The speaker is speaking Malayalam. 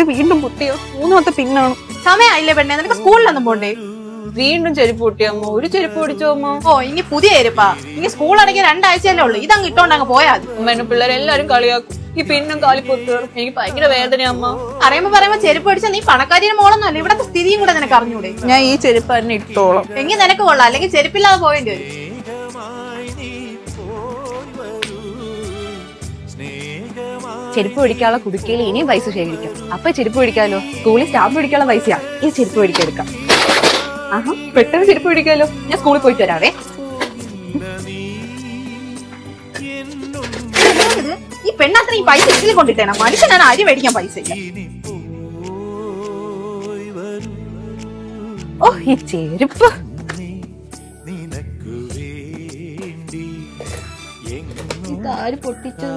ഇത് വീണ്ടും പൊട്ടിയോ മൂന്നാമത്തെ പിന്നാണ്. സമയമായില്ലേ പെണ്ണെ? നിനക്ക് സ്കൂളിലൊന്നും പോണ്ടേ? വീണ്ടും ചെരുപ്പ് പൊട്ടിയോ ഒരു ചെരുപ്പ് പൊടിച്ചോ അമ്മ? ഓ ഇനി പുതിയ ചെരുപ്പാ. ഇനി സ്കൂൾ അടങ്ങിയ രണ്ടാഴ്ചയല്ലേ ഉള്ളൂ. ഇതങ്ങ് ഇട്ടോണ്ട് അങ്ങ് പോയാ മതി. എന്നെ പിള്ളേരെല്ലാരും കളിയാക്കും. ഈ പിന്നും കാലി പൊത്തുകയും എനിക്ക് ഭയങ്കര വേദന അമ്മ. പറയുമ്പോ പറയുമ്പോ ചെരുപ്പ് അടിച്ചാൽ നീ പണക്കാരിയുടെ മോളൊന്നല്ല ഇവിടത്തെ സ്ഥിതിയും കൂടെ നിനക്ക് അറിഞ്ഞൂടെ? ഞാൻ ഈ ചെരുപ്പ് തന്നെ ഇട്ടോളാം. എങ്കിൽ നിനക്ക് കൊള്ളാം. അല്ലെങ്കിൽ ചെരുപ്പില്ലാതെ പോവേണ്ടി വരും. ചെരുപ്പ് പിടിക്കാനുള്ള കുടുക്കയിൽ ഇനിയും പൈസ ശേഖരിക്കാം. അപ്പൊ ചെരുപ്പ് പിടിക്കാലോ? സ്കൂളിൽ സ്റ്റാമ്പ് പിടിക്കാനുള്ള പൈസയാ. ഈ ചെരുപ്പ് പിടിക്കെടുക്കാം ആഹാ പെട്ടെന്ന് ചെരുപ്പ് പിടിക്കാലോ? ഞാൻ സ്കൂളിൽ പോയിട്ട് വരാവേ. ഈ പെണ്ണാത്ര ഈ പൈസ ഇതിൽ കൊണ്ടിട്ടേണം മനുഷ്യനാണ് ആദ്യം മേടിക്കാൻ പൈസ ഓ ഈ ചെരുപ്പ്. ഇതാര് പൊട്ടിച്ചു